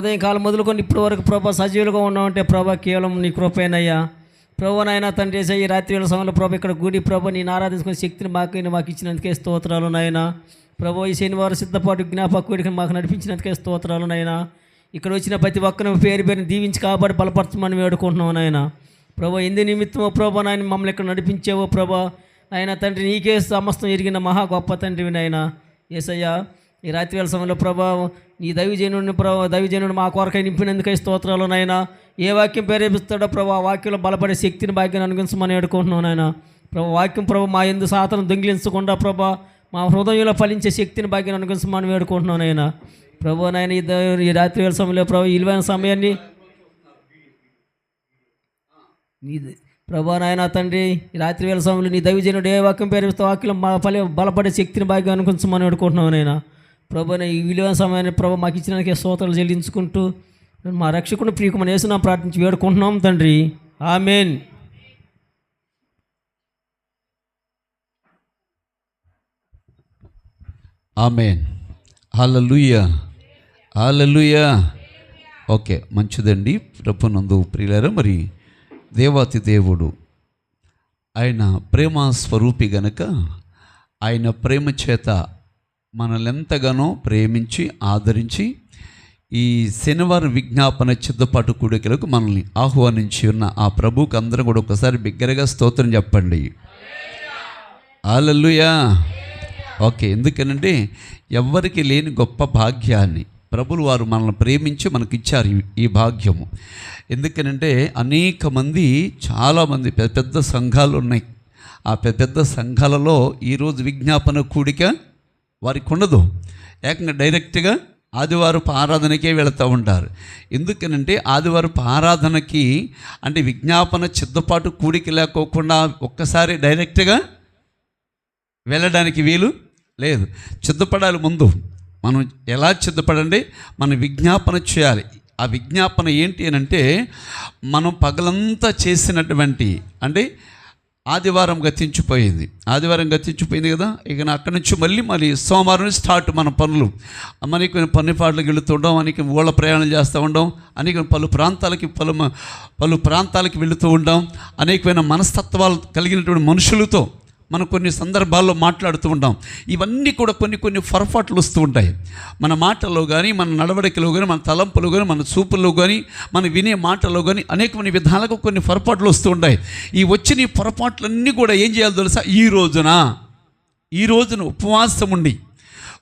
ఉదయకాలం మొదలుకొని ఇప్పటి వరకు ప్రభా సజీవులుగా ఉన్నామంటే ప్రభా కేవలం నీ కృపేనయ్యా. ప్రభు నాయన తండ్రి యేసయ్య, ఈ రాత్రి వేళ సమయంలో ప్రభు ఇక్కడ గుడి ప్రభు నేను ఆరాధించుకునే శక్తిని మాకు మాకు ఇచ్చినందుకే స్తోత్రాలు నాయన. ప్రభు ఈ శనివారం సిద్ధపాటు జ్ఞాపకుడికి మాకు నడిపించినందుకే స్తోత్రాలు నాయన. ఇక్కడ వచ్చిన ప్రతి ఒక్కరిని పేరు పేరుని దీవించి కాబట్టి బలపరచమని వేడుకుంటున్నాం నాయన. ప్రభు ఎందు నిమిత్తమో ప్రభా నాయన మమ్మల్ని ఇక్కడ నడిపించేవో ప్రభా ఆయన తండ్రి నీకే సమస్తం ఎరిగిన మహా గొప్ప తండ్రివి నాయన. ఏసయ్యా ఈ రాత్రి వేళ సమయంలో ప్రభా నీ దైవజనుడిని ప్రభావ దైవజనుడు మా కొరకై నింపినందుకై స్తోత్రాలు నాయన. ఏ వాక్యం ప్రేరేపిస్తాడో ప్రభా ఆ వాక్యంలో బలపడే శక్తిని భాగ్యాన్ని అనుగ్రహించమని వేడుకుంటున్నాను నాయన. ప్రభు వాక్యం ప్రభు మా ఎందు సాతను దొంగిలించకుండా ప్రభా మా హృదయంలో ఫలించే శక్తిని భాగ్యం అనుగ్రహించమని వేడుకుంటున్నాను నాయన. ప్రభు నాయన ఈ రాత్రి వేల సమయంలో ప్రభు ఇలువైన సమయాన్ని నీ ప్రభా నాయన తండ్రి రాత్రి వేల సమయంలో నీ దైవజనుడు ఏ వాక్యం పేరుతో వాక్యం మా ఫలి బలపడే శక్తిని భాగ్యం అనుకుంటున్నామని వేడుకుంటున్నావు నాయన. ప్రభు ఈ విలువైన సమయాన్ని ప్రభు మాకు ఇచ్చినకే స్తోత్రాలు చెల్లించుకుంటూ మా రక్షకుని ప్రియకుమని వేసిన ప్రార్థించి వేడుకుంటున్నాం తండ్రి. Amen. Amen. Hallelujah. Hallelujah. Okay మంచిదండి. ప్రభునందు ప్రియులారా మరి దేవాతి దేవుడు ఆయన ప్రేమ స్వరూపి గనక ఆయన ప్రేమ చేత మనల్ని ఎంతగానో ప్రేమించి ఆదరించి ఈ శనివారం విజ్ఞాపన చిద్దుపాటు కూడికలకు మనల్ని ఆహ్వానించి ఉన్న ఆ ప్రభుకు అందరం కూడా ఒకసారి బిగ్గరగా స్తోత్రం చెప్పండి. హల్లెలూయా. ఓకే ఎందుకనంటే ఎవ్వరికి లేని గొప్ప భాగ్యాన్ని ప్రభులు వారు మనల్ని ప్రేమించి మనకి ఇచ్చారు ఈ- ఈ భాగ్యము. ఎందుకనంటే అనేక మంది చాలామంది పెద్ద పెద్ద సంఘాలు ఉన్నాయి. ఆ పెద్ద పెద్ద సంఘాలలో ఈరోజు విజ్ఞాపన కూడిక వారికి ఉండదు ఏకంగా డైరెక్ట్గా ఆదివారపు ఆరాధనకే వెళుతూ ఉంటారు. ఎందుకనంటే ఆదివారపు ఆరాధనకి అంటే విజ్ఞాపన చిద్దపాటు కూడిక లేకోకుండా ఒక్కసారి డైరెక్ట్గా వెళ్ళడానికి వీలు లేదు. సిద్ధపడాలి ముందు. మనం ఎలా సిద్ధపడండి మనం విజ్ఞాపన చేయాలి. ఆ విజ్ఞాపన ఏంటి అని అంటే మనం పగలంతా చేసినటువంటి అంటే ఆదివారం గతించిపోయింది. ఆదివారం గతించిపోయింది కదా? ఇక అక్కడి నుంచి మళ్ళీ మళ్ళీ సోమవారం నుంచి స్టార్ట్ మన పనులు. మనకి పని పాటలకు వెళుతుండడం అనేక ఊళ్ళ ప్రయాణం చేస్తూ ఉండడం అనేక పలు ప్రాంతాలకి పలు పలు ప్రాంతాలకి వెళుతూ ఉండడం అనేకమైన మనస్తత్వాలు కలిగినటువంటి మనుషులతో మనం కొన్ని సందర్భాల్లో మాట్లాడుతూ ఉంటాం. ఇవన్నీ కూడా కొన్ని కొన్ని పొరపాట్లు వస్తూ ఉంటాయి. మన మాటల్లో కానీ మన నడవడికలో కానీ మన తలంపులో కానీ మన చూపుల్లో కానీ మన వినే మాటల్లో కానీ అనేకమైన విధాలుగా కొన్ని పొరపాట్లు వస్తూ ఉంటాయి. ఈ వచ్చిన ఈ పొరపాట్లన్నీ కూడా ఏం చేయాలో తెలుసా? ఈ రోజున ఈ రోజున ఉపవాసం ఉండి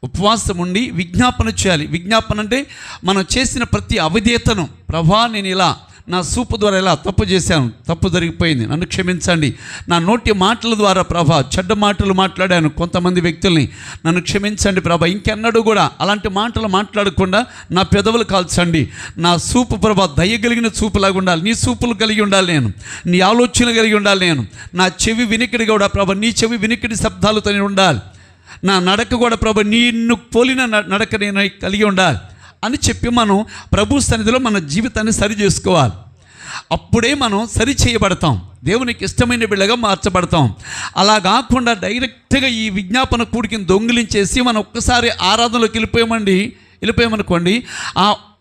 ఉపవాసం ఉండి విజ్ఞాపన చేయాలి. విజ్ఞాపన అంటే మనం చేసిన ప్రతి అవిధేతను ప్రభా నేను ఇలా నా సూపు ద్వారా ఇలా తప్పు చేశాను తప్పు జరిగిపోయింది. నన్ను క్షమించండి. నా నోటి మాటల ద్వారా ప్రభా చెడ్డ మాటలు మాట్లాడాను కొంతమంది వ్యక్తుల్ని. నన్ను క్షమించండి ప్రభా. ఇంకెన్నడూ కూడా అలాంటి మాటలు మాట్లాడకుండా నా పెదవులు కాల్చండి. నా సూపు ప్రభా దయ కలిగిన చూపులాగా ఉండాలి. నీ సూపులు కలిగి ఉండాలి నేను. నీ ఆలోచనలు కలిగి ఉండాలి నేను. నా చెవి వినికిడి కూడా ప్రభా నీ చెవి వినికిడి శబ్దాలతో నేను ఉండాలి. నా నడక కూడా ప్రభు నిన్ను పోలిన న- నడక నేను కలిగి ఉండాలి. అని చెప్పి మనం ప్రభు సన్నిధిలో మన జీవితాన్ని సరి చేసుకోవాలి. అప్పుడే మనం సరి చేయబడతాం. దేవునికి ఇష్టమైన బిళ్ళగా మార్చబడతాం. అలా కాకుండా డైరెక్ట్గా ఈ విజ్ఞాపన కూడికి దొంగిలించేసి మనం ఒక్కసారి ఆరాధనలోకి వెళ్ళిపోయామండి. వెళ్ళిపోయామనుకోండి.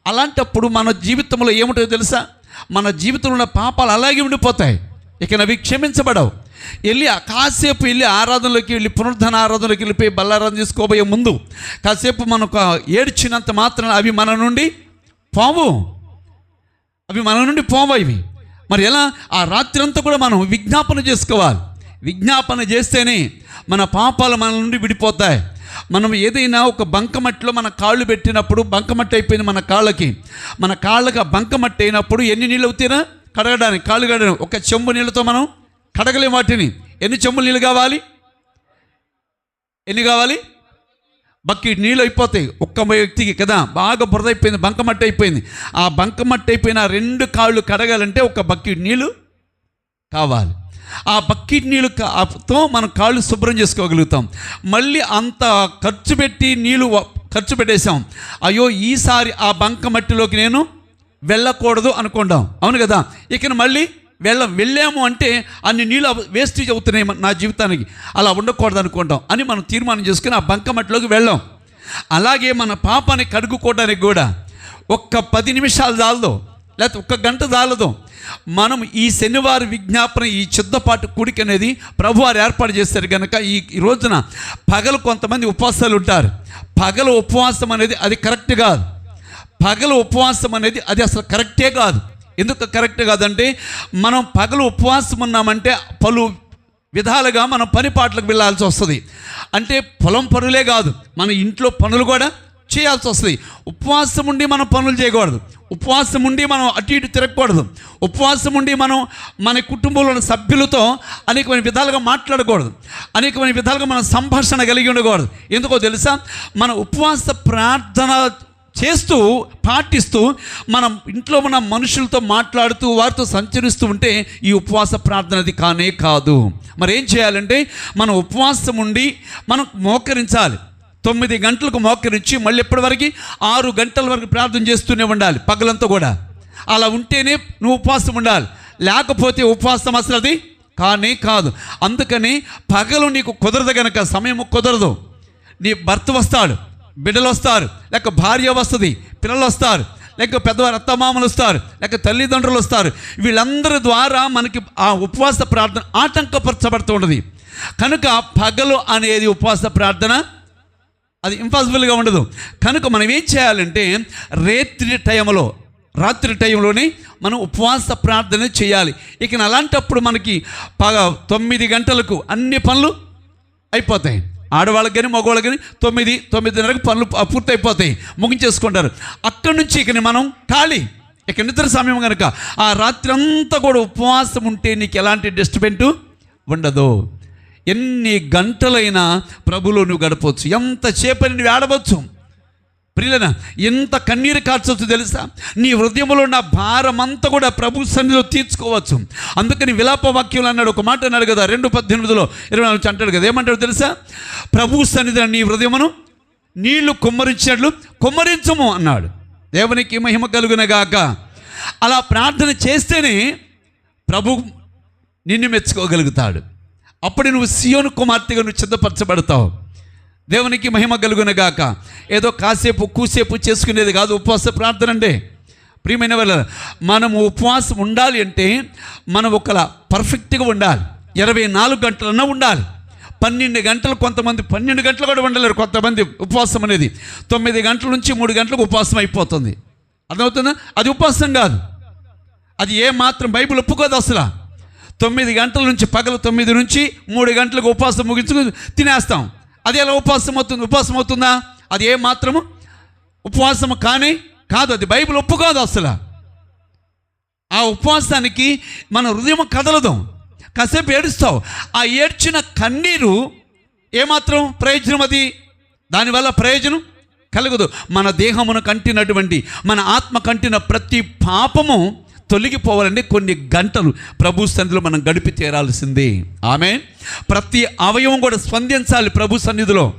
అలాంటప్పుడు మన జీవితంలో ఏముంటుందో తెలుసా? మన జీవితంలో ఉన్న పాపాలు అలాగే ఉండిపోతాయి. ఇక అవి క్షమించబడవు. వెళ్ళి ఆ కాసేపు వెళ్ళి ఆరాధనలోకి వెళ్ళి పునరుద్ధరణ ఆరాధనలోకి వెళ్ళిపోయి బల్లారాధన చేసుకోబోయే ముందు కాసేపు మనకు ఏడ్చినంత మాత్రం అవి మన నుండి పోవు. అవి మన నుండి పోవు ఇవి. మరి ఎలా? ఆ రాత్రి అంతా కూడా మనం విజ్ఞాపన చేసుకోవాలి. విజ్ఞాపన చేస్తేనే మన పాపాలు మన నుండి విడిపోతాయి. మనం ఏదైనా ఒక బంకమట్టిలో మన కాళ్ళు పెట్టినప్పుడు బంకమట్టి అయిపోయింది మన కాళ్ళకి. మన కాళ్ళకి ఆ బంకమట్టి అయినప్పుడు ఎన్ని నీళ్ళు అవుతాయినా కడగడానికి కాళ్ళు కడగడం ఒక చెంబు నీళ్ళతో మనం కడగలేం వాటిని. ఎన్ని చెమ్ములు నీళ్ళు కావాలి? ఎన్ని కావాలి? బకెట్ నీళ్ళు అయిపోతాయి. ఒక్క వ్యక్తికి కదా? బాగా బురద అయిపోయింది బంకమట్టి అయిపోయింది. ఆ బంకమట్టి అయిపోయిన రెండు కాళ్ళు కడగాలంటే ఒక బకెట్ నీళ్ళు కావాలి. ఆ బకెట్ నీళ్ళు మనం కాళ్ళు శుభ్రం చేసుకోగలుగుతాం. మళ్ళీ అంత ఖర్చు పెట్టి నీళ్ళు ఖర్చు పెట్టేశాం. అయ్యో ఈసారి ఆ బంక మట్టిలోకి నేను వెళ్ళకూడదు అనుకుంటాం. అవును కదా? ఇక మళ్ళీ వెళ్ళ వెళ్ళాము అంటే అన్ని నీళ్ళు వేస్టేజ్ అవుతున్నాయి నా జీవితానికి. అలా ఉండకూడదు అనుకుంటాం అని మనం తీర్మానం చేసుకుని ఆ బంకమట్టిలోకి వెళ్ళాం. అలాగే మన పాపాన్ని కడుగుకోవడానికి కూడా ఒక్క పది నిమిషాలు చాలదు. లేకపోతే ఒక్క గంట చాలదు. మనం ఈ శనివారం విజ్ఞాపన ఈ చిద్దపాటు కూడిక అనేది ప్రభువారు ఏర్పాటు చేశారు కనుక ఈ ఈ రోజున పగలు కొంతమంది ఉపవాసాలు ఉంటారు. పగలు ఉపవాసం అనేది అది కరెక్ట్ కాదు. పగలు ఉపవాసం అనేది అది అసలు కరెక్టే కాదు. ఎందుకు కరెక్ట్ కాదంటే మనం పగలు ఉపవాసం ఉన్నామంటే పలు విధాలుగా మనం పని పాటలకు వెళ్ళాల్సి వస్తుంది. అంటే పొలం పనులే కాదు మన ఇంట్లో పనులు కూడా చేయాల్సి వస్తుంది. ఉపవాసం ఉండి మనం పనులు చేయకూడదు. ఉపవాసం ఉండి మనం అటు ఇటు తిరగకూడదు. ఉపవాసం ఉండి మనం మన కుటుంబంలో ఉన్న సభ్యులతో అనేకమైన విధాలుగా మాట్లాడకూడదు. అనేకమైన విధాలుగా మనం సంభాషణ కలిగి ఉండకూడదు. ఎందుకో తెలుసా? మన ఉపవాస ప్రార్థన చేస్తూ పాటిస్తూ మనం ఇంట్లో ఉన్న మనుషులతో మాట్లాడుతూ వారితో సంచరిస్తూ ఉంటే ఈ ఉపవాస ప్రార్థనది కానే కాదు. మరి ఏం చేయాలంటే మనం ఉపవాసం ఉండి మనం మోకరించాలి. తొమ్మిది గంటలకు మోకరించి మళ్ళీ ఎప్పటి వరకు? ఆరు గంటల వరకు ప్రార్థన చేస్తూనే ఉండాలి పగలంతా కూడా. అలా ఉంటేనే నువ్వు ఉపవాసం ఉండాలి. లేకపోతే ఉపవాసం అసలు అది కానీ కాదు. అందుకని పగలు నీకు కుదరదు గనక సమయం కుదరదు. నీ భర్త వస్తాడు. బిడ్డలు వస్తారు లేక భార్య వస్తుంది పిల్లలు వస్తారు లేక పెద్దవారు అత్తమామలు వస్తారు లేక తల్లిదండ్రులు వస్తారు వీళ్ళందరి ద్వారా మనకి ఆ ఉపవాస ప్రార్థన ఆటంకపరచబడుతూ ఉంటుంది. కనుక పగలు అనేది ఉపవాస ప్రార్థన అది ఇంపాసిబుల్గా ఉండదు. కనుక మనం ఏం చేయాలంటే రేత్రి టైంలో రాత్రి టైంలోనే మనం ఉపవాస ప్రార్థన చేయాలి. ఇక అలాంటప్పుడు మనకి పగ తొమ్మిది గంటలకు అన్ని పనులు అయిపోతాయి. ఆడవాళ్ళకి కానీ మగవాళ్ళకి కానీ తొమ్మిది తొమ్మిదిన్నరకు పనులు పూర్తయిపోతాయి. ముగించేసుకుంటారు. అక్కడి నుంచి ఇక మనం ఖాళీ. ఇక నిద్ర సమయం కనుక ఆ రాత్రి అంతా కూడా ఉపవాసం ఉంటే నీకు ఎలాంటి డిస్టర్బెంట్ ఉండదు. ఎన్ని గంటలైనా ప్రభులో నువ్వు గడపవచ్చు. ఎంతసేపని నువ్వు ఆడవచ్చు. ప్రియులన ఎంత కన్నీరు కార్చవచ్చు తెలుసా? నీ హృదయంలో ఉన్న భారమంతా కూడా ప్రభు సన్నిధిలో తీర్చుకోవచ్చు. అందుకని విలాప వాక్యంలో అన్నాడు ఒక మాట అన్నాడు కదా రెండు పద్దెనిమిదిలో ఇరవై నాలుగు అంటాడు కదా ఏమంటాడు తెలుసా? ప్రభు సన్నిధిలో నీ హృదయమును నీళ్ళు కుమ్మరించినట్లు కుమ్మరించము అన్నాడు. దేవునికి మహిమ కలుగునగాక అలా ప్రార్థన చేస్తేనే ప్రభు నిన్ను మెచ్చుకోగలుగుతాడు. అప్పుడు నువ్వు సియోను కుమార్తెగా నువ్వు సిద్ధపరచబడతావు. దేవునికి మహిమ కలుగునగాక ఏదో కాసేపు కూసేపు చేసుకునేది కాదు ఉపవాస ప్రార్థన అంటే ప్రియమైన వాళ్ళ మనం ఉపవాసం ఉండాలి అంటే మనం ఒకలా పర్ఫెక్ట్గా ఉండాలి. ఇరవై నాలుగు గంటలన్నా ఉండాలి. పన్నెండు గంటలు కొంతమంది పన్నెండు గంటలు కూడా ఉండలేరు కొంతమంది ఉపవాసం అనేది. తొమ్మిది గంటల నుంచి మూడు గంటలకు ఉపవాసం అయిపోతుంది. అర్థమవుతుందా? అది ఉపవాసం కాదు. అది ఏ మాత్రం బైబిల్ ఒప్పుకోదు అసలు. తొమ్మిది గంటల నుంచి పగలు తొమ్మిది నుంచి మూడు గంటలకు ఉపవాసం ముగించుకుని తినేస్తాం. అది ఎలా ఉపవాసం అవుతుంది ఉపవాసం అవుతుందా అది ఏ మాత్రము? ఉపవాసం కానీ కాదు అది బైబిల్ ఒప్పు కాదు అసలు. ఆ ఉపవాసానికి మన హృదయం కదలదు. కాసేపు ఏడుస్తావు. ఆ ఏడ్చిన కన్నీరు ఏమాత్రం ప్రయోజనం అది? దానివల్ల ప్రయోజనం కలగదు. మన దేహమును కంటినటువంటి మన ఆత్మ కంటిన ప్రతి పాపము తొలగిపోవాలంటే కొన్ని గంటలు ప్రభు సన్నిధిలో మనం గడిపి తీరాల్సిందే. ఆమె ప్రతి అవయవం కూడా స్పందించాలి ప్రభు సన్నిధిలో.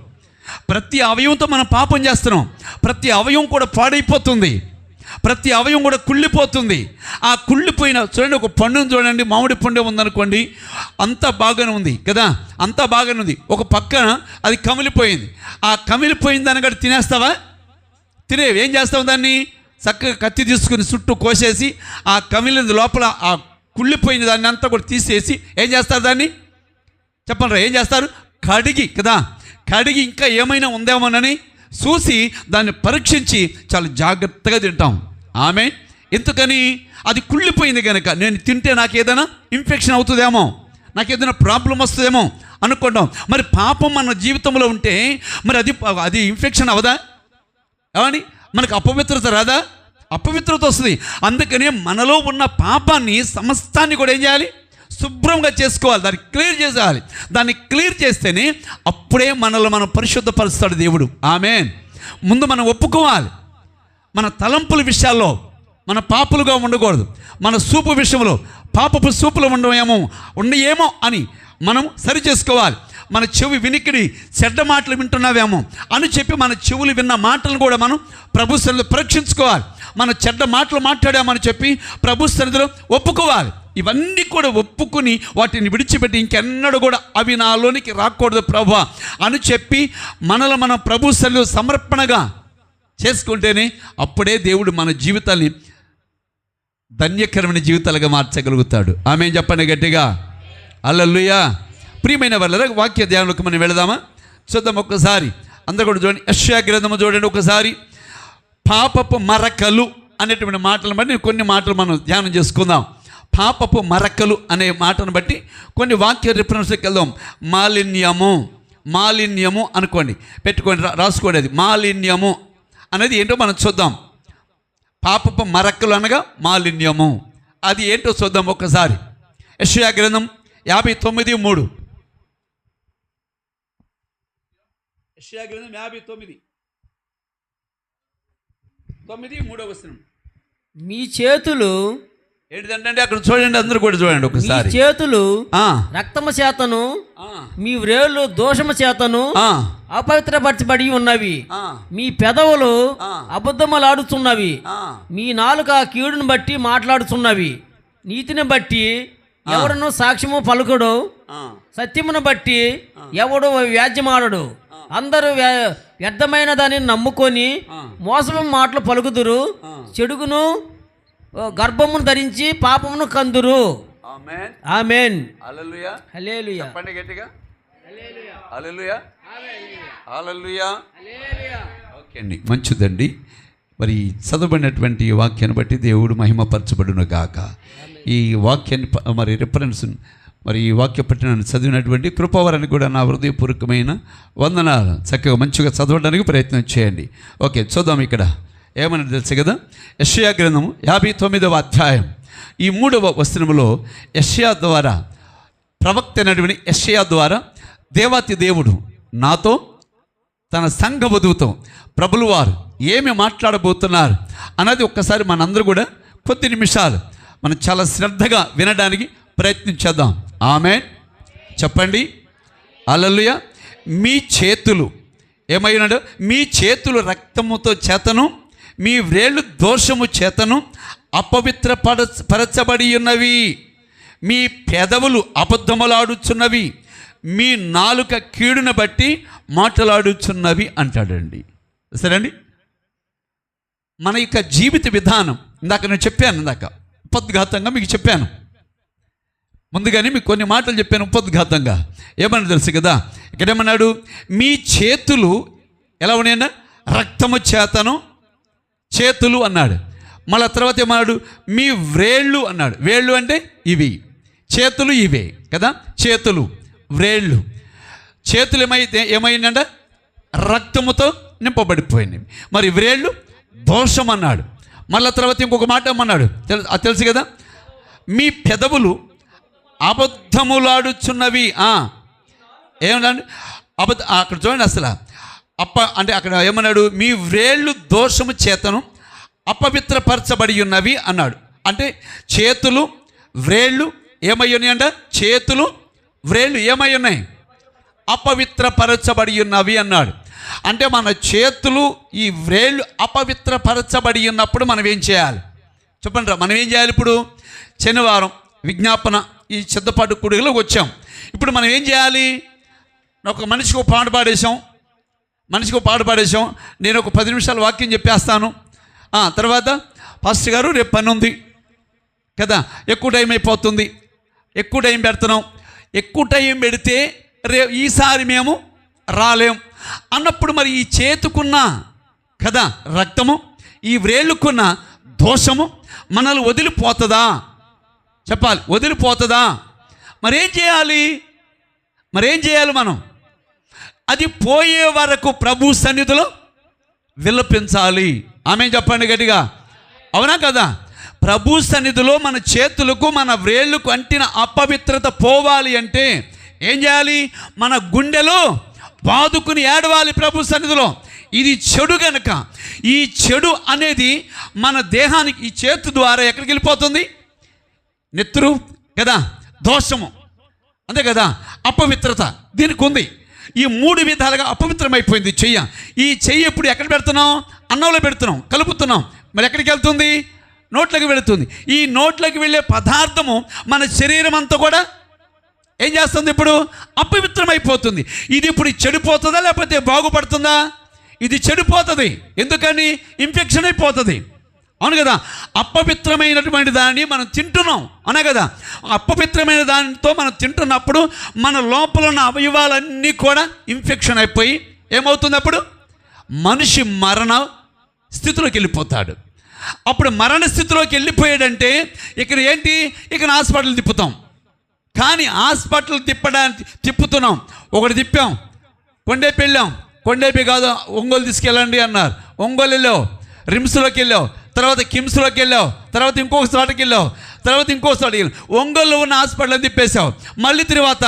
ప్రతి అవయవంతో మనం పాపం చేస్తున్నాం. ప్రతి అవయవం కూడా పాడైపోతుంది. ప్రతి అవయవం కూడా కుళ్ళిపోతుంది. ఆ కుళ్ళిపోయిన చూడండి ఒక పండును చూడండి. మామిడి పండు ఉందనుకోండి అంతా బాగానే ఉంది కదా? అంతా బాగానే ఉంది. ఒక పక్కన అది కమిలిపోయింది. ఆ కమిలిపోయిన దాన్ని కూడా తినేస్తావా? తినేవి. ఏం చేస్తావు దాన్ని? చక్కగా కత్తి తీసుకుని చుట్టూ కోసేసి ఆ కమిలిన లోపల ఆ కుళ్ళిపోయిన దాన్ని అంతా కూడా తీసేసి ఏం చేస్తారు దాన్ని? చెప్పండి రా, ఏం చేస్తారు? కడిగి కదా కడిగి ఇంకా ఏమైనా ఉందేమోనని చూసి దాన్ని పరీక్షించి చాలా జాగ్రత్తగా తింటాం. ఆమె ఎందుకని అది కుళ్ళిపోయింది కనుక నేను తింటే నాకు ఏదైనా ఇన్ఫెక్షన్ అవుతుందేమో నాకు ఏదైనా ప్రాబ్లం వస్తుందేమో అనుకుంటాం. మరి పాపం మన జీవితంలో ఉంటే మరి అది అది ఇన్ఫెక్షన్ అవదా? ఏమని మనకు అపవిత్రత రాదా? అపవిత్రత వస్తుంది. అందుకనే మనలో ఉన్న పాపాన్ని సమస్తాన్ని కూడా ఏం చేయాలి? శుభ్రంగా చేసుకోవాలి. దాన్ని క్లియర్ చేసేయాలి. దాన్ని క్లియర్ చేస్తేనే అప్పుడే మనలో మనం పరిశుద్ధపరుస్తాడు దేవుడు. ఆమె ముందు మనం ఒప్పుకోవాలి. మన తలంపుల విషయాల్లో మన పాపులుగా ఉండకూడదు. మన సూపు విషయంలో పాపపు సూపులు ఉండవేమో ఉండయేమో అని మనం సరి చేసుకోవాలి. మన చెవి వినికిడి చెడ్డ మాటలు వింటున్నావేమో అని చెప్పి మన చెవులు విన్న మాటలను కూడా మనం ప్రభు సన్నిధిలో పరీక్షించుకోవాలి. మన చెడ్డ మాటలు మాట్లాడామని చెప్పి ప్రభు సన్నిధిలో ఒప్పుకోవాలి. ఇవన్నీ కూడా ఒప్పుకుని వాటిని విడిచిపెట్టి ఇంకెన్నడూ కూడా అవి నాలోనికి రాకూడదు ప్రభు అని చెప్పి మనలో మనం ప్రభు సన్నిధిలో సమర్పణగా చేసుకుంటేనే అప్పుడే దేవుడు మన జీవితాన్ని ధన్యకరమైన జీవితాలుగా మార్చగలుగుతాడు. ఆమె చెప్పండి గట్టిగా? అల్లల్లుయా ప్రియమైన వాళ్ళ వాక్య ధ్యానంలోకి మనం వెళదామా? చూద్దాం ఒక్కసారి. అందరూ కూడా చూడండి. యశ్యా గ్రంథము చూడండి ఒకసారి పాపపు మరకలు అనేటువంటి మాటలను బట్టి కొన్ని మాటలు మనం ధ్యానం చేసుకుందాం. పాపపు మరకలు అనే మాటను బట్టి కొన్ని వాక్య రిఫరెన్స్కి వెళ్దాం. మాలిన్యము మాలిన్యము అనుకోండి. పెట్టుకోండి రా- రాసుకోండి అది. మాలిన్యము అనేది ఏంటో మనం చూద్దాం. పాపపు మరకలు అనగా మాలిన్యము. అది ఏంటో చూద్దాం ఒక్కసారి. యశ్యా గ్రంథం యాభై తొమ్మిది మూడు. యశ్యా గ్రంథం యాభై తొమ్మిది. తొమ్మిది మూడో వచనం. మీ చేతులు ఏంటిదంటే అక్కడ చూడండి అందరూ కూడా చూడండి మీ ఒకసారి చేతులు రక్తము చేతను మీ వ్రేళ్ళు దోషము చేతను అపవిత్రపరచబడి ఉన్నవి. మీ పెదవులు. అబద్ధములాడుచున్నవి. ఆ. మీ నాలుక కీడును బట్టి మాట్లాడుచున్నవి. నీతిని బట్టి ఎవడును సాక్ష్యము పలుకుడు? ఆ. సత్యమును బట్టి ఎవడు వ్యాజ్యమాడడు అందరూ వ్య- వ్యర్థమైన దానిని నమ్ముకొని. మోసము మాటలు పలుకుదురు. చెడుగును గర్భమును ధరించి పాపమును కందురు. ఆమేన్. ఆమెన్. హల్లెలూయా. హల్లెలూయా. చెప్పండి గట్టిగా. హల్లెలూయా. హల్లెలూయా. ఓకే అండి మంచిదండి. మరి చదవబడినటువంటి వాక్యాన్ని బట్టి దేవుడు మహిమపరచబడును గాక. ఈ వాక్యాన్ని మరి రిఫరెన్స్ మరి ఈ వాక్య పట్టణాన్ని చదివినటువంటి కృపవరానికి కూడా నా హృదయపూర్వకమైన వందనాలు. చక్కగా మంచిగా చదవడానికి ప్రయత్నం చేయండి. ఓకే చూద్దాం ఇక్కడ. ఏమని తెలుసు కదా? యష్యా గ్రంథము యాభై తొమ్మిదవ అధ్యాయం. ఈ మూడవ వస్త్రములో యష్యా ద్వారా ప్రవక్త అయినటువంటి యష్యా ద్వారా దేవాతి దేవుడు నాతో తన సంఘ వధువుతో ప్రభులు వారు ఏమి మాట్లాడబోతున్నారు అన్నది ఒక్కసారి మనందరూ కూడా కొద్ది నిమిషాలు మనం చాలా శ్రద్ధగా వినడానికి ప్రయత్నించేద్దాం ఆమె చెప్పండి. అలలుయ మీ చేతులు ఏమైనాడు? మీ చేతులు రక్తముతో చేతను మీ వ్రేళ్ళు దోషము చేతను అపవిత్రపడ పరచబడి ఉన్నవి మీ పెదవులు అబద్ధములాడుచున్నవి. మీ నాలుక కీడును బట్టి మాట్లాడుచున్నవి అంటాడండి. సరేండి? మన యొక్క జీవిత విధానం. ఇందాక నేను చెప్పాను ఇందాక. ఉపద్ఘాతంగా మీకు చెప్పాను. ముందుగానే మీకు కొన్ని మాటలు చెప్పాను ఉపద్ఘాతంగా. ఏమన్నా తెలుసు కదా? ఇక్కడ ఏమన్నాడు? మీ చేతులు ఎలా ఉన్నాయన్నా? రక్తము చేతను చేతులు అన్నాడు. మళ్ళా తర్వాత ఏమన్నాడు? మీ వ్రేళ్ళు అన్నాడు. వేళ్ళు అంటే ఇవి. చేతులు ఇవే కదా? చేతులు వ్రేళ్ళు. చేతులు ఏమైతే ఏమైందంట? రక్తముతో నింపబడిపోయింది మరి వ్రేళ్ళు? దోషం అన్నాడు మళ్ళీ తర్వాత ఇంకొక మాట ఏమన్నాడు అది తెలుసు కదా? మీ పెదవులు అబద్ధములాడుచున్నవి. ఏమన్నాడు అబద్ధ అక్కడ చూడండి అసలు. అప్ప అంటే అక్కడ ఏమన్నాడు? మీ వ్రేళ్ళు దోషము చేతను అపవిత్రపరచబడి ఉన్నవి అన్నాడు. అంటే చేతులు వ్రేళ్ళు ఏమై ఉన్నాయంట చేతులు వ్రేళ్ళు ఏమై ఉన్నాయి? అపవిత్రపరచబడి ఉన్నవి అన్నాడు. అంటే మన చేతులు ఈ వ్రేళ్ళు అపవిత్రపరచబడి ఉన్నప్పుడు మనం ఏం చేయాలి? చెప్పండి రా మనం ఏం చేయాలి ఇప్పుడు? శనివారం విజ్ఞాపన ఈ చిత్తపాటు కుడిలో వచ్చాం. ఇప్పుడు మనం ఏం చేయాలి? ఒక మనిషికి ఒక పాట పాడేశాం. మనిషికి ఒక పాట పాడేశాం. నేను ఒక పది నిమిషాలు వాక్యం చెప్పేస్తాను. తర్వాత పాస్టర్ గారు రేపు పని ఉంది కదా ఎక్కువ టైం అయిపోతుంది ఎక్కువ టైం పెడుతున్నాం ఎక్కువ టైం పెడితే రే ఈసారి మేము రాలేం. అన్నప్పుడు మరి ఈ చేతుకున్న కదా రక్తము ఈ వ్రేళ్ళుకున్న దోషము మనల్ని వదిలిపోతుందా? చెప్పాలి వదిలిపోతుందా? మరేం చేయాలి? మరేం చేయాలి మనం? అది పోయే వరకు ప్రభు సన్నిధిలో విలపించాలి. ఆమె చెప్పండి గట్టిగా? అవునా కదా? ప్రభు సన్నిధిలో మన చేతులకు మన వ్రేళ్ళకు అంటిన అపవిత్రత పోవాలి అంటే ఏం చేయాలి? మన గుండెలో బాదుకుని ఏడవాలి ప్రభు సన్నిధిలో. ఇది చెడు గనక. ఈ చెడు అనేది మన దేహానికి ఈ చేతు ద్వారా ఎక్కడికి వెళ్ళిపోతుంది? నెత్తురు కదా? దోషము. అంతే కదా? అపవిత్రత. దీనికి ఉంది. ఈ మూడు విధాలుగా అపవిత్రమైపోయింది చెయ్య. ఈ చెయ్యి ఎప్పుడు ఎక్కడ పెడుతున్నాం? అన్నంలో పెడుతున్నాం. కలుపుతున్నాం. మరి ఎక్కడికి వెళ్తుంది? నోట్లోకి వెళుతుంది. ఈ నోట్లోకి వెళ్ళే పదార్థము మన శరీరం అంతా కూడా ఏం చేస్తుంది ఇప్పుడు? అపవిత్రమైపోతుంది. ఇది ఇప్పుడు చెడిపోతుందా లేకపోతే బాగుపడుతుందా? ఇది చెడిపోతుంది. ఎందుకని? ఇన్ఫెక్షన్ అయిపోతుంది. అవును కదా? అపవిత్రమైనటువంటి దాన్ని మనం తింటున్నాం. అనే కదా? అపవిత్రమైన దానితో మనం తింటున్నప్పుడు మన లోపల ఉన్న అవయవాలన్నీ కూడా ఇన్ఫెక్షన్ అయిపోయి ఏమవుతుంది అప్పుడు? మనిషి మరణ స్థితిలోకి వెళ్ళిపోతాడు. అప్పుడు మరణ స్థితిలోకి వెళ్ళిపోయాడంటే ఇక్కడ ఏంటి? ఇక్కడ హాస్పిటల్ తిప్పుతాం. కానీ హాస్పిటల్ తిప్పడానికి తిప్పుతున్నాం. ఒకటి తిప్పాం. కొండేపి వెళ్ళాం కొండేపి కాదు ఒంగోలు తీసుకెళ్ళండి అన్నారు. ఒంగోలు వెళ్ళావు. రిమ్స్లోకి వెళ్ళావు. తర్వాత కిమ్స్లోకి వెళ్ళావు. తర్వాత ఇంకొక చోటకి వెళ్ళావు. తర్వాత ఇంకో చోటకి వెళ్ళావు. ఒంగోలులో ఉన్న హాస్పిటల్ తిప్పేశావు. మళ్ళీ తర్వాత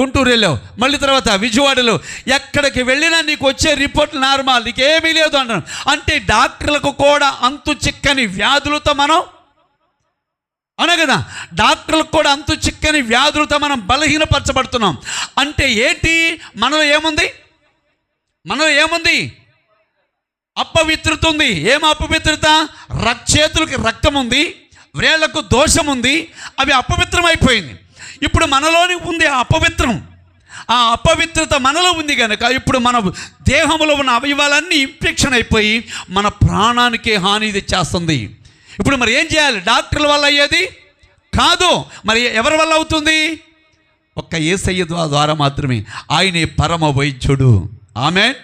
గుంటూరు వెళ్ళావు. మళ్ళీ తర్వాత విజయవాడలో ఎక్కడికి వెళ్ళినా నీకు వచ్చే రిపోర్ట్లు నార్మల్. నీకేమీ లేదు అంటాను అంటే డాక్టర్లకు కూడా అంతు చిక్కని వ్యాధులతో మనం అనగదా డాక్టర్లకు కూడా అంతు చిక్కని వ్యాధులతో మనం బలహీనపరచబడుతున్నాం. అంటే ఏంటి? మనలో ఏముంది? మనలో ఏముంది? అపవిత్రత ఉంది ఏం అపవిత్రత? రక్ చేతులకి రక్తం ఉంది వ్రేళ్ళకు దోషం ఉంది అవి అపవిత్రమైపోయింది. ఇప్పుడు మనలోని ఉంది ఆ అపవిత్రం. ఆ అపవిత్రత మనలో ఉంది కనుక ఇప్పుడు మన దేహంలో ఉన్న అవయవాలన్నీ ఇన్ఫెక్షన్ అయిపోయి మన ప్రాణానికి హాని చేస్తుంది. ఇప్పుడు మరి ఏం చేయాలి? డాక్టర్ల వల్ల అయ్యేది? కాదు. మరి ఎవరి వల్ల అవుతుంది? ఒక్క ఏసయ్య ద్వారా మాత్రమే. ఆయనే పరమ వైద్యుడు. ఆమె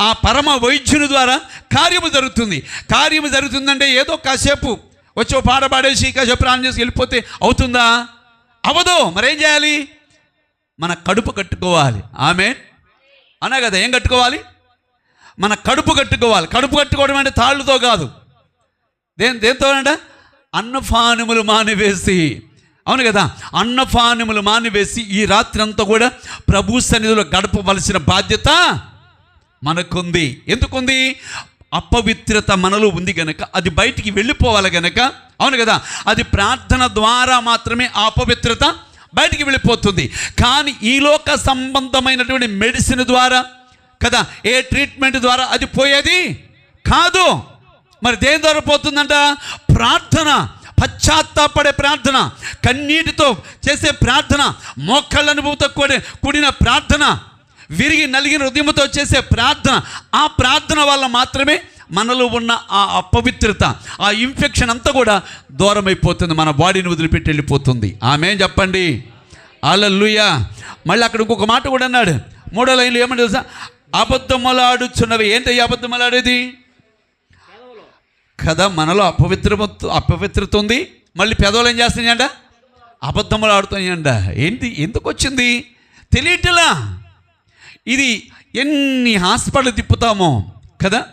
ఆ పరమ వైద్యుని ద్వారా కార్యము జరుగుతుంది. కార్యము జరుగుతుందంటే ఏదో కాసేపు వచ్చో పాట పాడేసి కాసేపు ప్రాణం చేసి వెళ్ళిపోతే అవుతుందా? అవదు. మరేం చేయాలి? మన కడుపు కట్టుకోవాలి. ఆమె అనా కదా ఏం కట్టుకోవాలి? మన కడుపు కట్టుకోవాలి. కడుపు కట్టుకోవడం అంటే తాళ్ళుతో కాదు. దేని దేంతోనంట? అన్నపానములు మానివేసి. అవును కదా? అన్నపానములు మానివేసి ఈ రాత్రి అంతా కూడా ప్రభు సన్నిధిలో గడపవలసిన బాధ్యత మనకుంది. ఎందుకుంది? అపవిత్రత మనలో ఉంది గనక అది బయటికి వెళ్ళిపోవాలి గనక అవును కదా? అది ప్రార్థన ద్వారా మాత్రమే ఆ అపవిత్రత బయటికి వెళ్ళిపోతుంది. కానీ ఈ లోక సంబంధమైనటువంటి మెడిసిన్ ద్వారా కదా? ఏ ట్రీట్మెంట్ ద్వారా అది పోయేది? కాదు. మరి దేని ద్వారా పోతుందంట? ప్రార్థన పశ్చాత్తాపడే ప్రార్థన కన్నీటితో చేసే ప్రార్థన మోక్కళ్ళ అనుభవంతో కూడి కూడిన ప్రార్థన విరిగి నలిగిన హృదయంతో చేసే ప్రార్థన ఆ ప్రార్థన వల్ల మాత్రమే మనలో ఉన్న ఆ అపవిత్రత ఆ ఇన్ఫెక్షన్ అంతా కూడా దూరమైపోతుంది మన బాడీని వదిలిపెట్టి వెళ్ళిపోతుంది. ఆమె చెప్పండి? అలల్లుయా మళ్ళీ అక్కడ ఇంకొక మాట కూడా అన్నాడు. మూడో లైన్లు ఏమని తెలుసా? అబద్ధములాడుచున్నవి. ఏంటి ఈ అబద్ధములాడేది? కదా మనలో అపవిత్ర అపవిత్రత ఉంది మళ్ళీ పెదవులు ఏం చేస్తున్నాయంట అబద్ధములు ఆడుతున్నాయంట ఏంటి? ఎందుకు వచ్చింది? తెలియటలా? ఇది ఎన్ని హాస్పిటల్ తిప్పుతామో కదా?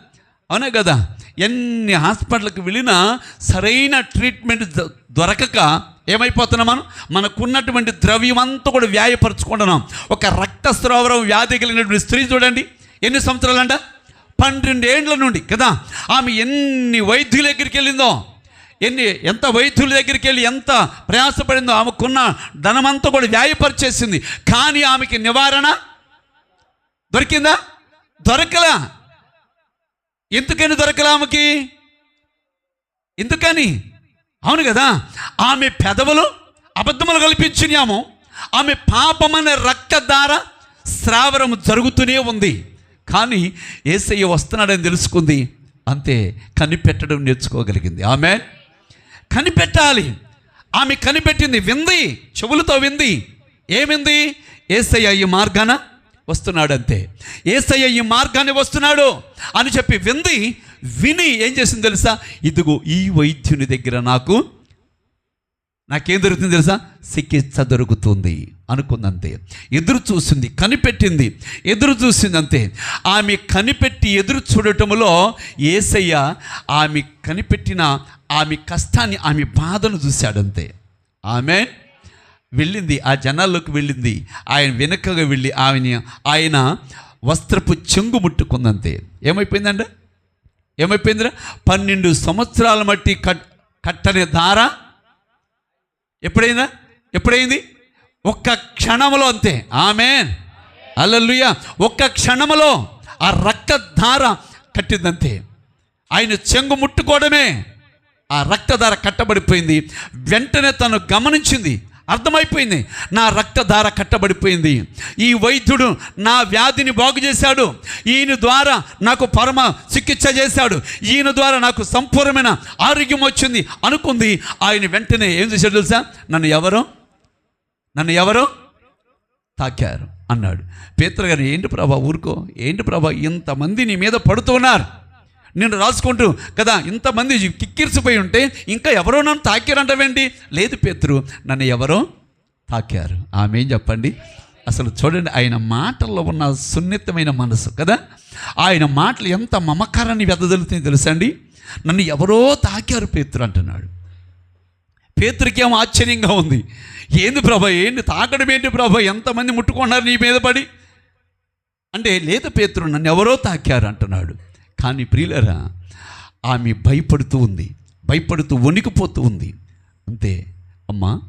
అవునా కదా? ఎన్ని హాస్పిటల్కి వెళ్ళినా సరైన ట్రీట్మెంట్ దొ- దొరకక ఏమైపోతున్నాం మనం? మనకున్నటువంటి ద్రవ్యం అంతా కూడా వ్యాయపరుచుకుంటున్నాం. ఒక రక్తస్రావరం వ్యాధి కలిగినటువంటి స్త్రీ చూడండి. ఎన్ని సంవత్సరాలంట? పన్నెండేండ్ల నుండి కదా? ఆమె ఎన్ని వైద్యుల దగ్గరికి వెళ్ళిందో ఎన్ని ఎంత వైద్యుల దగ్గరికి వెళ్ళి ఎంత ప్రయాసపడిందో ఆమెకున్న ధనమంతా కూడా వ్యాయపరిచేసింది. కానీ ఆమెకి నివారణ దొరికిందా? దొరకలా. ఎందుకని దొరకలా ఆమెకి? ఎందుకని? అవును కదా ఆమె పెదవులు అబద్ధములు కల్పించినాము. ఆమె పాపమనే రక్తధార స్రావరం జరుగుతూనే ఉంది. కానీ ఏసయ్య వస్తున్నాడని తెలుసుకుంది. అంతే కనిపెట్టడం నేర్చుకోగలిగింది. ఆమె కనిపెట్టాలి. ఆమె కనిపెట్టింది వింది చెవులతో వింది. ఏమింది? ఏసయ్య ఈ మార్గాన వస్తున్నాడు అంతే ఏసయ్య ఈ మార్గాన్ని వస్తున్నాడు అని చెప్పి వింది విని ఏం చేసింది తెలుసా? ఇదిగో ఈ వైద్యుని దగ్గర నాకు నాకేం దొరుకుతుంది తెలుసా? చికిత్స దొరుకుతుంది. అనుకుందంతే. ఎదురు చూసింది కనిపెట్టింది ఎదురు చూసింది అంతే ఆమె కనిపెట్టి ఎదురు చూడటంలో ఏసయ్య ఆమె కనిపెట్టిన ఆమె కష్టాన్ని ఆమె బాధను చూశాడంతే. ఆమె వెళ్ళింది ఆ జనాల్లోకి వెళ్ళింది. ఆయన వెనకగా వెళ్ళి ఆయన ఆయన వస్త్రపు చెంగు ముట్టుకుందంతే. ఏమైపోయిందంటే ఏమైపోయిందిరా? పన్నెండు సంవత్సరాల మట్టి కట్ కట్టని దార? ఎప్పుడైందా? ఎప్పుడైంది? ఒక్క క్షణములో అంతే. ఆమె అల్లల్లుయ ఒక్క క్షణములో ఆ రక్తధార కట్టిందంతే. ఆయన చెంగు ముట్టుకోవడమే ఆ రక్తధార కట్టబడిపోయింది. వెంటనే తను గమనించింది. అర్థమైపోయింది. నా రక్తధార కట్టబడిపోయింది. ఈ వైద్యుడు నా వ్యాధిని బాగు చేశాడు. ఈయన ద్వారా నాకు పరమ చికిత్స చేశాడు. ఈయన ద్వారా నాకు సంపూర్ణమైన ఆరోగ్యం వచ్చింది అనుకుంది. ఆయన వెంటనే ఏం చేశాడు తెలుసా? నన్ను ఎవరు? నన్ను ఎవరు? తాకారు. అన్నాడు. పేత్ర గారు ఏంటి ప్రభా ఊరుకో. ఏంటి ప్రభా ఇంతమంది నీ మీద పడుతున్నారు నేను రాసుకుంటూ కదా ఇంతమంది కిక్కిరిసిపోయి ఉంటే ఇంకా ఎవరో నన్ను తాకారంటవేంటి? లేదు పేతురు నన్ను ఎవరో తాకారు. ఆమె ఏం చెప్పండి? అసలు చూడండి ఆయన మాటల్లో ఉన్న సున్నితమైన మనసు కదా. ఆయన మాటలు ఎంత మమకారాన్ని వెదజల్లుతాయి తెలుసండి నన్ను ఎవరో తాకారు పేతురు అంటున్నాడు. పేతురికేమో ఆశ్చర్యంగా ఉంది. ఏంది ప్రభ ఏంటి తాకడం ఏంటి ప్రభ? ఎంతమంది ముట్టుకున్నారు నీ మీద పడి? అంటే లేదు పేతురు నన్ను ఎవరో తాకారు అంటున్నాడు. కానీ ప్రియులరా ఆమె భయపడుతూ ఉంది. భయపడుతూ వణికిపోతూ ఉంది. అంతే. అమ్మా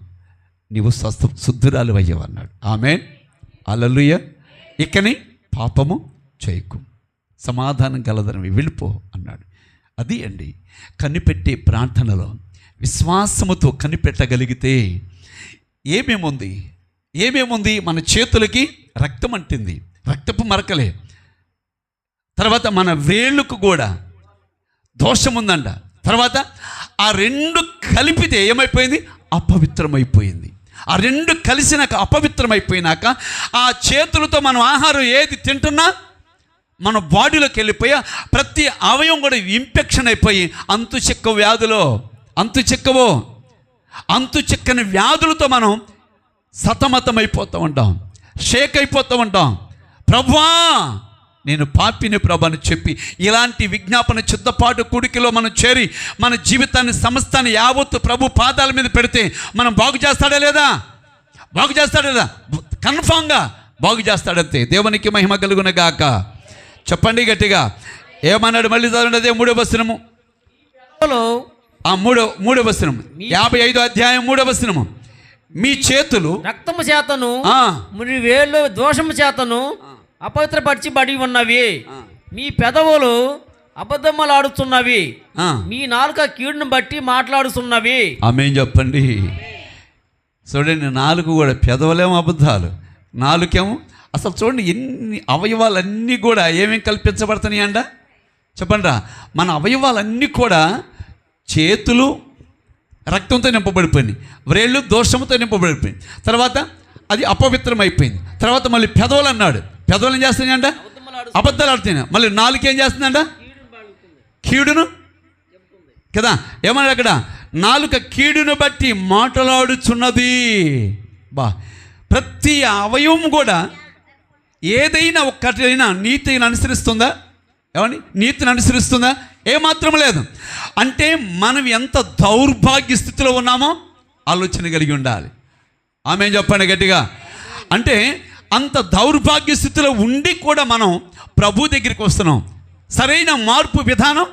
నీవు స్వస్థ శుద్ధురాలు అయ్యావన్నాడు ఆమె అలలుయ ఇకని పాపము చేయకు. సమాధానం కలదనవి వెళ్ళిపో అన్నాడు. అది అండి. కనిపెట్టే ప్రార్థనలో విశ్వాసముతో కనిపెట్టగలిగితే ఏమేముంది? ఏమేముంది? మన చేతులకి రక్తం అంటింది. రక్తపు మరకలే. తర్వాత మన వేళ్ళకు కూడా దోషం ఉందంట తర్వాత ఆ రెండు కలిపితే ఏమైపోయింది? అపవిత్రమైపోయింది. ఆ రెండు కలిసినాక అపవిత్రమైపోయినాక ఆ చేతులతో మనం ఆహారం ఏది తింటున్నా మన బాడీలోకి వెళ్ళిపోయి ప్రతి అవయవం కూడా ఇన్ఫెక్షన్ అయిపోయి అంతు వ్యాధిలో వ్యాధులో అంతు చిక్కవో అంతు చిక్కని వ్యాధులతో మనం సతమతమైపోతూ ఉంటాం షేక్ అయిపోతూ ఉంటాం. ప్రభా నేను పాపిని ప్రభని చెప్పి ఇలాంటి విజ్ఞాపన చిత్తపాటు కుడికిలో మనం చేరి మన జీవితాన్ని సమస్తాన్ని యావత్తు ప్రభు పాదాల మీద పెడితే మనం బాగు చేస్తాడా లేదా? బాగు చేస్తాడా లేదా? కన్ఫామ్గా బాగు చేస్తాడంతే. దేవునికి మహిమ కలుగున గాక. చెప్పండి గట్టిగా. ఏమన్నాడు మళ్ళీ చదవండి అదే మూడో వసనము ఆ మూడో మూడో వచనము. యాభై ఐదో అధ్యాయం మూడో వచనము. మీ చేతులు రక్తము చేతను మీ వేళ్ళు దోషము చేతను అపవిత్రపరిచి బడి ఉన్నవి. మీ పెదవులు అబద్ధములాడుతున్నవి. మీ నాలుక కీడును బట్టి మాట్లాడుతున్నవి. ఆమెం చెప్పండి? చూడండి నాలుగు కూడా పెదవులేమో అబద్ధాలు. నాలుకేమో అసలు చూడండి ఎన్ని అవయవాలన్నీ కూడా ఏమేమి కల్పించబడుతున్నాయి అంట చెప్పండి రా మన అవయవాలన్నీ కూడా చేతులు రక్తంతో నింపబడిపోయింది. వ్రేళ్ళు దోషంతో నింపబడిపోయింది. తర్వాత అది అపవిత్రం అయిపోయింది తర్వాత మళ్ళీ పెదవులు అన్నాడు. పెదవులు ఏం చేస్తున్నాయంట? అబద్ధాలు ఆడుతున్నాయి. మళ్ళీ నాలుకేం చేస్తుందంట? కీడును? కదా? ఏమన్నాడు అక్కడ? నాలుక కీడును బట్టి మాట్లాడుచున్నది. బా. ప్రతి అవయవం కూడా ఏదైనా ఒక్కటైనా నీతిని అనుసరిస్తుందా? ఏమండి? నీతిని అనుసరిస్తుందా? ఏమాత్రం లేదు. అంటే మనం ఎంత దౌర్భాగ్య స్థితిలో ఉన్నామో ఆలోచన కలిగి ఉండాలి. ఆమె చెప్పండి గట్టిగా? అంటే అంత దౌర్భాగ్య స్థితిలో ఉండి కూడా మనం ప్రభు దగ్గరికి వస్తున్నాం. సరైన మార్పు విధానం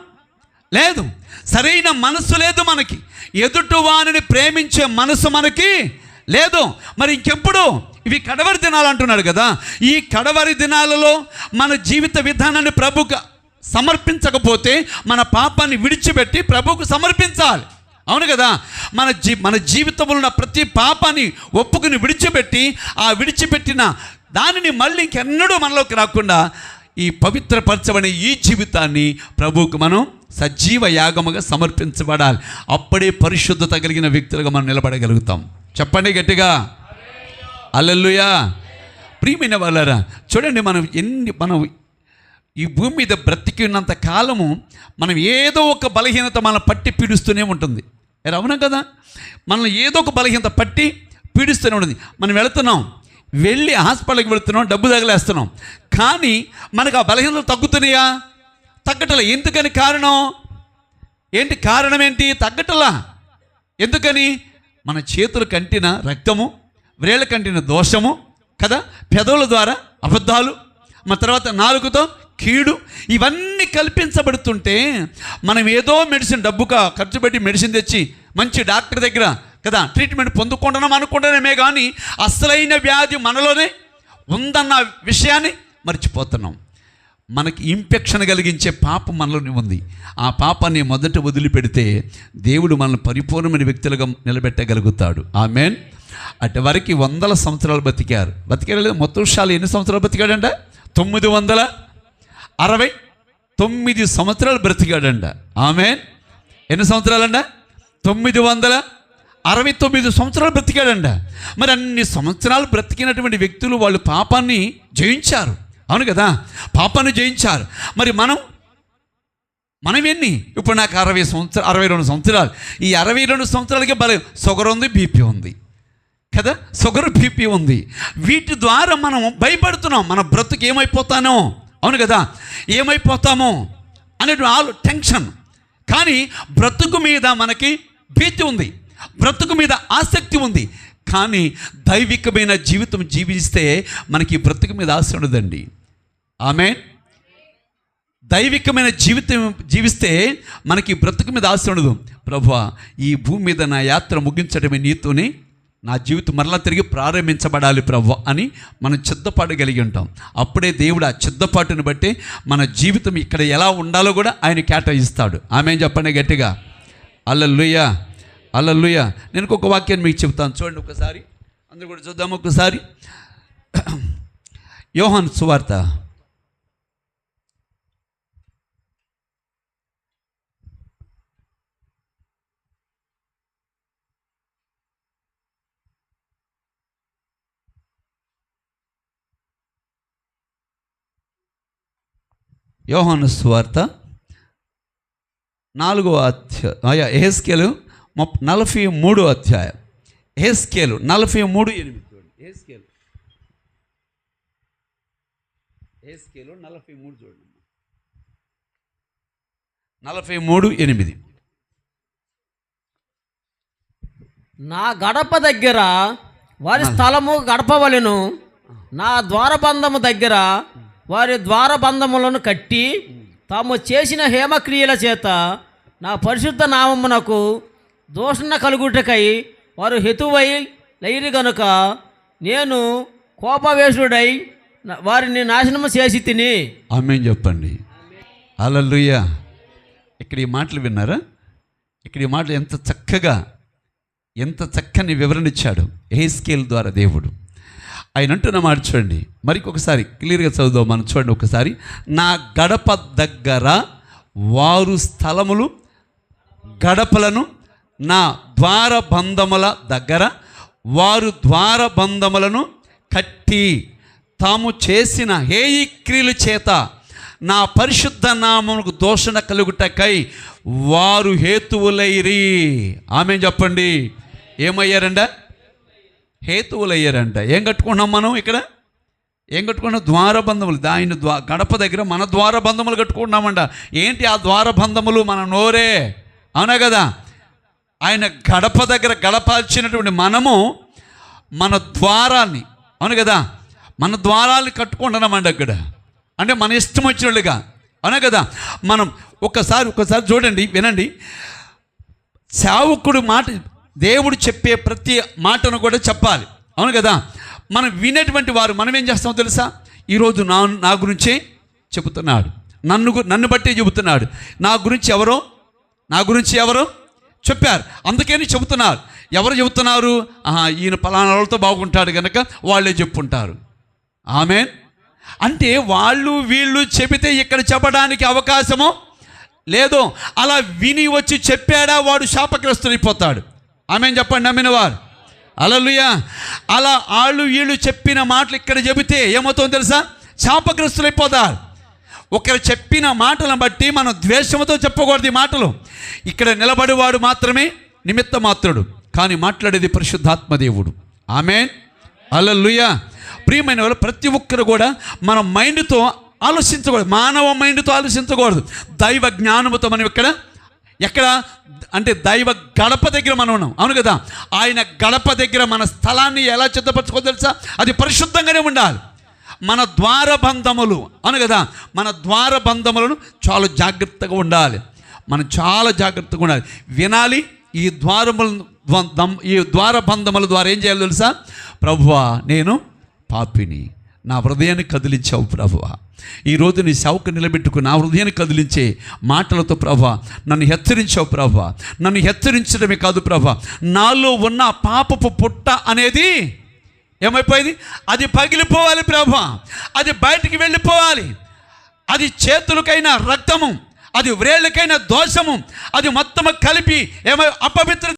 లేదు. సరైన మనసు లేదు మనకి. ఎదుటివారిని ప్రేమించే మనసు మనకి లేదు. మరి ఇంకెప్పుడు? ఇవి కడవరి దినాలు అంటున్నాడు కదా. ఈ కడవరి దినాలలో మన జీవిత విధానాన్ని ప్రభుకు సమర్పించకపోతే మన పాపాన్ని విడిచిపెట్టి ప్రభుకు సమర్పించాలి. అవును కదా? మన జీ మన జీవితంలో ఉన్న ప్రతి పాపాన్ని ఒప్పుకుని విడిచిపెట్టి ఆ విడిచిపెట్టిన దానిని మళ్ళీ ఇంకెన్నడూ మనలోకి రాకుండా ఈ పవిత్రపరచబడిన ఈ జీవితాన్ని ప్రభువుకు మనం సజీవ యాగముగా సమర్పించబడాలి. అప్పుడే పరిశుద్ధత కలిగిన వ్యక్తులుగా మనం నిలబడగలుగుతాం. చెప్పండి గట్టిగా. అల్లెల్లుయా ప్రియమైన వాళ్ళరా చూడండి మనం ఎన్ని మనం ఈ భూమి మీద బ్రతికి ఉన్నంత కాలము మనం ఏదో ఒక బలహీనత మన పట్టి పీడిస్తూనే ఉంటుంది. అవునా కదా? మనం ఏదో ఒక బలహీనత పట్టి పీడిస్తూనే ఉంటుంది. మనం వెళుతున్నాం వెళ్ళి హాస్పిటల్కి వెళుతున్నాం డబ్బు తగలేస్తున్నాం. కానీ మనకు ఆ బలహీనతలు తగ్గుతున్నాయా? తగ్గటలా. ఎందుకని కారణం? ఏంటి కారణం ఏంటి? తగ్గటలా. ఎందుకని? మన చేతులు కంటిన రక్తము వ్రేళ్ళ కంటిన దోషము కదా? పెదవుల ద్వారా అబద్ధాలు. మన తర్వాత నాలుగుతో కీడు ఇవన్నీ కల్పించబడుతుంటే మనం ఏదో మెడిసిన్ డబ్బుగా ఖర్చు పెట్టి మెడిసిన్ తెచ్చి మంచి డాక్టర్ దగ్గర కదా ట్రీట్మెంట్ పొందుకుంటున్నాం అనుకుంటేనేమే కానీ అసలైన వ్యాధి మనలోనే ఉందన్న విషయాన్ని మర్చిపోతున్నాం. మనకి ఇన్ఫెక్షన్ కలిగించే పాపం మనలోనే ఉంది. ఆ పాపాన్ని మొదట వదిలిపెడితే దేవుడు మనల్ని పరిపూర్ణమైన వ్యక్తులుగా నిలబెట్టగలుగుతాడు. ఆమెన్. అటు వరకు వందల సంవత్సరాలు బతికారు. బతికారు లేదు. మొత్తం విషయాలు ఎన్ని సంవత్సరాలు బతికాడంట? తొమ్మిది వందల అరవై తొమ్మిది సంవత్సరాలు బ్రతికాడంట. ఆమె ఎన్ని సంవత్సరాలంట? తొమ్మిది వందల అరవై తొమ్మిది సంవత్సరాలు బ్రతికాడంట. మరి అన్ని సంవత్సరాలు బ్రతికినటువంటి వ్యక్తులు వాళ్ళు పాపాన్ని జయించారు. అవును కదా? పాపాన్ని జయించారు. మరి మనం మనం ఎన్ని? ఇప్పుడు నాకు అరవై సంవత్సరాలు అరవై రెండు సంవత్సరాలు. ఈ అరవై రెండు సంవత్సరాలకే బలం షుగర్ ఉంది బీపీ ఉంది. కదా? షుగర్ బీపీ ఉంది. వీటి ద్వారా మనం భయపడుతున్నాం. మన బ్రతుకు ఏమైపోతానో? అవును కదా? ఏమైపోతామో అనే ఆలో టెన్షన్. కానీ బ్రతుకు మీద మనకి భీతి ఉంది. బ్రతుకు మీద ఆసక్తి ఉంది. కానీ దైవికమైన జీవితం జీవిస్తే మనకి బ్రతుకు మీద ఆశ ఉండదండి. ఆమె దైవికమైన జీవితం జీవిస్తే మనకి బ్రతుకు మీద ఆశ ఉండదు. ప్రభు ఈ భూమి మీద నా యాత్ర ముగించడమే నీతోనే నా జీవితం మరలా తిరిగి ప్రారంభించబడాలి ప్రభు అని మనం చిత్తపాటు ఉంటాం. అప్పుడే దేవుడు ఆ చిత్తపాటుని బట్టి మన జీవితం ఇక్కడ ఎలా ఉండాలో కూడా ఆయన కేటాయిస్తాడు. ఆమె చెప్పండి గట్టిగా? అల్లల్లుయ్య అల్లల్లుయ్య నేను ఒక వాక్యాన్ని మీకు చెప్తాను చూడండి ఒకసారి. అందరూ కూడా చూద్దాం ఒకసారి. యోహాన్ సువార్త. యోహాను స్వార్త నాలుగో అధ్యాయ ఎహెస్కేలు ముప్ నలభై మూడో అధ్యాయం. ఎహెస్కేలు నలభై మూడు ఎనిమిది చూడండి. ఎహెస్కేలు ఎహెస్కేలు నలభై మూడు చూడండి నలభై మూడు ఎనిమిది. నా గడప దగ్గర వారి స్థలము గడపవలెను. నా ద్వారబంధము దగ్గర వారి ద్వారబంధములను కట్టి తాము చేసిన హేమక్రియల చేత నా పరిశుద్ధ నామమునకు దూషణ కలుగుటకై వారు హెతువై లేరు గనుక నేను కోపవేశుడై వారిని నాశనము చేసి తిని. ఆమె చెప్పండి. అలల్లుయ్య ఇక్కడ ఈ మాటలు విన్నారా? ఇక్కడ ఈ మాటలు ఎంత చక్కగా ఎంత చక్కని వివరణ ఇచ్చాడు ఏ స్కేల్ ద్వారా దేవుడు. ఆయన అంటున్న మాట చూడండి. మరికొకసారి క్లియర్గా చదువుదాం మనం చూడండి ఒకసారి. నా గడప దగ్గర వారు స్థలములు గడపలను నా ద్వారబంధముల దగ్గర వారు ద్వారబంధములను కట్టి తాము చేసిన హేయి క్రియలు చేత నా పరిశుద్ధ నామముకు దోషణ కలుగుటకై వారు హేతువులైరి. ఆమె చెప్పండి. ఏమయ్యారండ హేతువులు హేతువులయ్యారంట. ఏం కట్టుకున్నాం మనం ఇక్కడ? ఏం కట్టుకున్నాం? ద్వారబంధములు. దాని ద్వా గడప దగ్గర మన ద్వారబంధములు కట్టుకుంటున్నామంట. ఏంటి ఆ ద్వారబంధములు? మన నోరే. అవునా కదా? ఆయన గడప దగ్గర గడపాల్చినటువంటి మనము మన ద్వారాన్ని అవును కదా? మన ద్వారాల్ని కట్టుకుంటున్నామండి అక్కడ అంటే మన ఇష్టం వచ్చినట్లుగా అవునా కదా? మనం ఒకసారి ఒక్కసారి చూడండి వినండి. సేవకుడు మాట దేవుడు చెప్పే ప్రతి మాటను కూడా చెప్పాలి. అవును కదా? మనం వినేటువంటి వారు మనం ఏం చేస్తామో తెలుసా? ఈరోజు నా నా గురించే చెబుతున్నాడు. నన్ను నన్ను బట్టే చెబుతున్నాడు. నా గురించి ఎవరో నా గురించి ఎవరో చెప్పారు. అందుకని చెబుతున్నారు. ఎవరు చెబుతున్నారు? ఆహా, ఈయన పలానా వాళ్ళతో బాగుంటాడు కనుక వాళ్ళే చెప్పుంటారు. ఆమె అంటే వాళ్ళు వీళ్ళు చెబితే ఇక్కడ చెప్పడానికి అవకాశము లేదు అలా విని వచ్చి చెప్పాడా వాడు శాపగ్రస్తుడైపోతాడు. ఆమె చెప్పండి నమ్మిన వారు అలలుయా అలా వాళ్ళు వీళ్ళు చెప్పిన మాటలు ఇక్కడ చెబితే ఏమవుతుందో తెలుసా? శాపగ్రస్తులైపోతారు. ఒకరు చెప్పిన మాటలను బట్టి మనం ద్వేషంతో చెప్పకూడదు ఈ మాటలు. ఇక్కడ నిలబడేవాడు మాత్రమే నిమిత్త మాత్రుడు కానీ మాట్లాడేది పరిశుద్ధాత్మదేవుడు ఆమె అలల్లుయా ప్రియమైన వాళ్ళు ప్రతి ఒక్కరు కూడా మన మైండ్తో ఆలోచించకూడదు మానవ మైండ్తో ఆలోచించకూడదు. దైవ జ్ఞానముతో మనం ఇక్కడ ఎక్కడ? అంటే దైవ గడప దగ్గర మనం ఉన్నాం. అవును కదా? ఆయన గడప దగ్గర మన స్థలాన్ని ఎలా చిత్తపరచుకో తెలుసా? అది పరిశుద్ధంగానే ఉండాలి. మన ద్వారబంధములు అను కదా? మన ద్వారబంధములను చాలా జాగ్రత్తగా ఉండాలి. మనం చాలా జాగ్రత్తగా ఉండాలి. వినాలి ఈ ద్వారముల ఈ ద్వారబంధముల ద్వారా ఏం చేయాలి తెలుసా? ప్రభువా నేను పాపిని. నా హృదయాన్ని కదిలించావు ప్రభువా. ఈరోజు నీ సేవకు నిలబెట్టుకుని నా హృదయాన్ని కదిలించే మాటలతో ప్రభా నన్ను హెచ్చరించావు ప్రభా నన్ను హెచ్చరించడమే కాదు ప్రభా నాలో ఉన్న పాపపు పుట్ట అనేది ఏమైపోయింది? అది పగిలిపోవాలి ప్రభా అది బయటికి వెళ్ళిపోవాలి. అది చేతులకైనా రక్తము అది వ్రేళ్ళకైనా దోషము అది మొత్తము కలిపి ఏమై అపవిత్ర